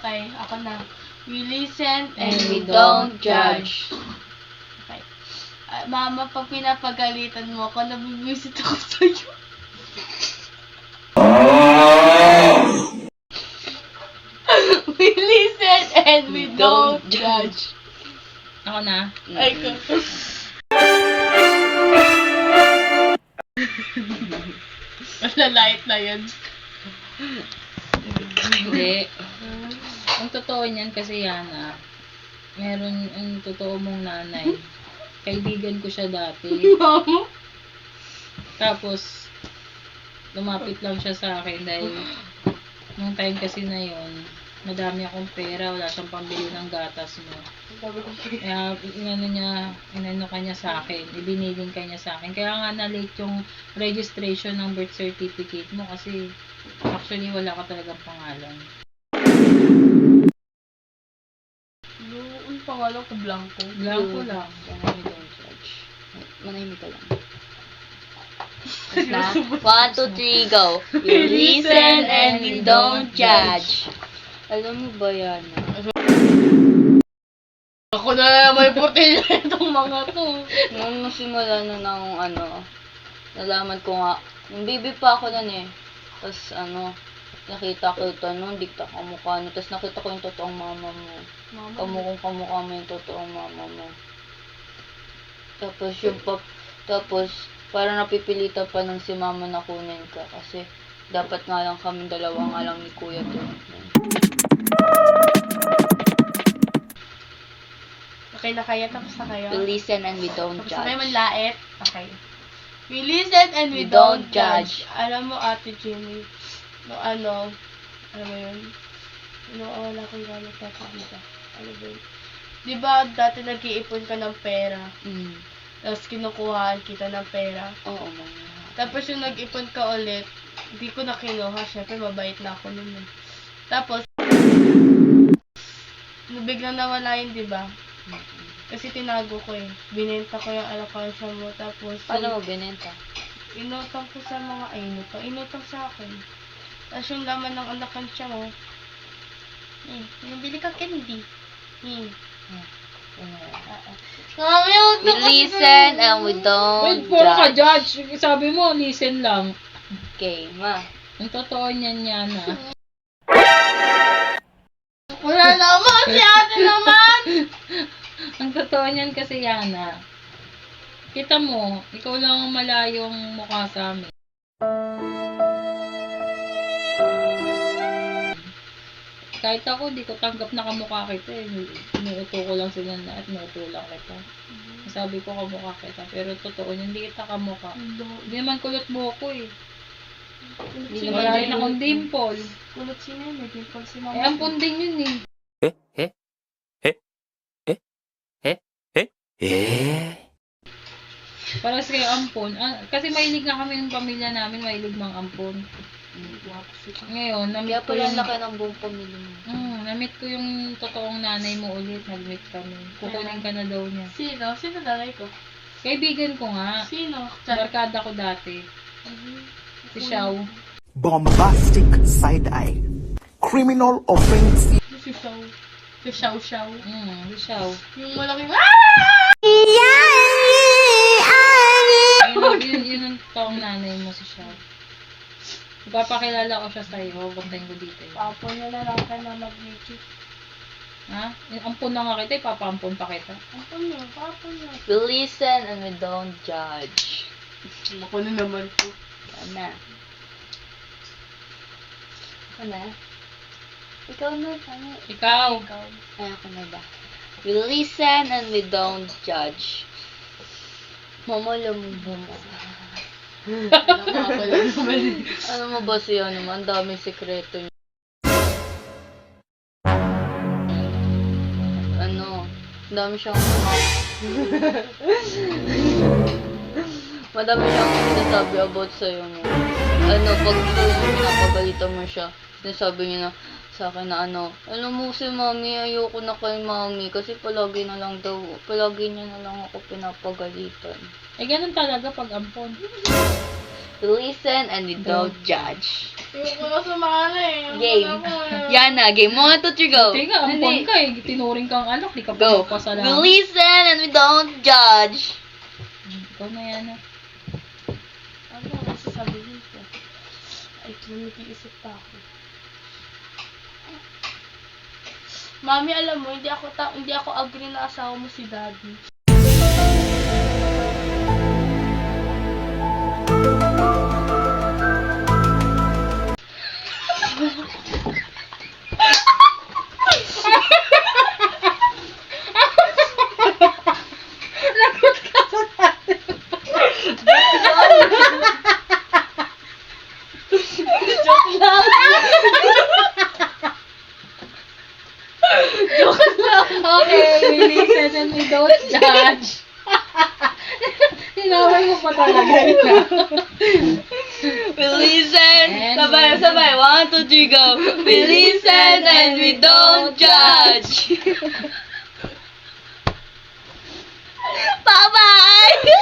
Okay, ako na. We listen and, And we we don't judge. Okay. Ah, mama, pag pinapagalitan mo ako, nabibisit ako sa'yo. we listen and we don't, Don't judge. Ako na. Ay, ko. Malalait na yun. Hindi. Ang totoo niyan kasi Yana, meron ang totoo mong nanay. Kaibigan ko siya dati. Mama. Tapos, lumapit lang siya sa akin dahil nung time kasi na yon madami akong pera, wala siyang pambili ng gatas mo. Kaya, inano niya, inano kanya sa akin, ibiniling kanya sa akin. Kaya nga na-late yung registration ng birth certificate mo kasi actually wala ka talagang pangalan. Yung pangalan ko, Blanco. Blanco lang. Manahimik don't judge. Manahimik ka lang. Na, one, two, three, go. You listen and you don't judge. Alam mo ba yan? Ako na naman may puti itong mga to. Nung simula na ng ano, nalaman ko nga, yung baby pa ako nun eh. Tapos ano, nakita ko ito, nung dikta ka mukha no. Tapos nakita ko yung totoong mama mo. Mama. Kamukong kamukha mo yung totoong mama mo. Tapos yung pap, tapos parang napipilitan pa ng si mama na kunin ka kasi dapat nga lang kami dalawa nga lang ni kuya to. Okay na kaya, tapos na kayo. We listen and we don't Tapos na kayo judge. manlait. Okay. We listen and we, We don't, don't judge. judge. Alam mo, Ate Jimmy, no ano, ano ba yun? No, wala kong gamit na dito. Ano ba yun? Di ba dati nag-iipon ka ng pera, Mm. tapos kinukuhaan kita ng pera. Oo, mama. Tapos yung nag-ipon ka ulit, hindi ko na kinuha. Syempre, mabait na ako nun. eh. Tapos, biglang nawala yun, di ba? Kasi tinago ko eh. Binenta ko yung alakansya mo. Tapos, Paano mo binenta? inutang ko sa mga, ay, inutang, inutang sa akin. Tapos yung laman ng alakansya mo, eh, nabili ka candy. Eh, Ano? oo. Mami, huwag We na kasi listen and we don't Wait, puro ka judge. judge. Sabi mo, listen lang. Okay, ma. Ang totoo niyan Yana. Wala naman, si ate naman! Ang totoo niyan kasi Yana. Kita mo, ikaw lang ang malayong mukha sa amin. Kahit ako, di ko tanggap na kamukha kita eh. Inuuto ko lang sila lahat, inuuto lang kita. Sabi ko kamukha kita, pero totoo niyan, hindi kita kamukha. Hindi naman kulot mo ko eh. Hindi naman rin akong dimple. Kulot si Nene, dimple si mama. Eh, ang punding yun eh. ええええ Para sa kayo ampon. Ah, kasi mahilig nga kami ng pamilya namin, mahilig mang ampon. Ngayon, namit Kaya ko pala yung... laki ng buong pamilya mo. Mm, namit ko yung totoong nanay mo ulit, nag-meet kami. Kukunin ka na daw niya. Sino? Sino nanay ko? Kaibigan ko nga. Sino? Barkada ko dati. Si Xiao. bombastic side eye, criminal offensive. Si Xiao. Si Xiao Xiao. Mm, si Xiao. Yung malaking, ah! Yun, yun, yun ang totoong nanay mo si Xiao. Ipapakilala ko siya sa'yo. Puntahin ko dito. eh. Papo niya na lang ka na mag-meeting. Ha? Ampon na nga kita, ipapampon pa kita. Papo niya, papo niya. We listen and we don't judge. Ako na naman po. Yan na. Ako na. Ikaw na, ano? Ikaw. Ay, ako na ba? We listen and we don't judge. Mama, alam mo. Ano mo ba siya naman? Ang daming sekreto niya. Ano? Ang dami siyang. Madami siyang sinasabi about sa'yo mo. Ano, pag gusto mo, pinapagalitan mo siya. Sinasabi niya na sa akin na ano, alam mo si mami, ayoko na kay mami kasi palagi na lang daw, palagi niya na lang ako pinapagalitan. Eh, ganun talaga pag ampon. Listen and we don't judge. Ayoko na sumali eh. Game. eh. Yana, game. One, two, three, go. Teka, pang ka eh. Tinuring kang anak, di ka pa pasalamat. listen and we don't judge. Ikaw na yan ah. Ano ang sasabihin ko? Ay, nag-iisip pa ako. Mami, alam mo, hindi ako ta hindi ako agree na asawa mo si Daddy. present me, don't judge. Hinaway mo pa talaga. we listen, And sabay, we- sabay, one, two, three, go. We listen and we don't judge. Bye-bye!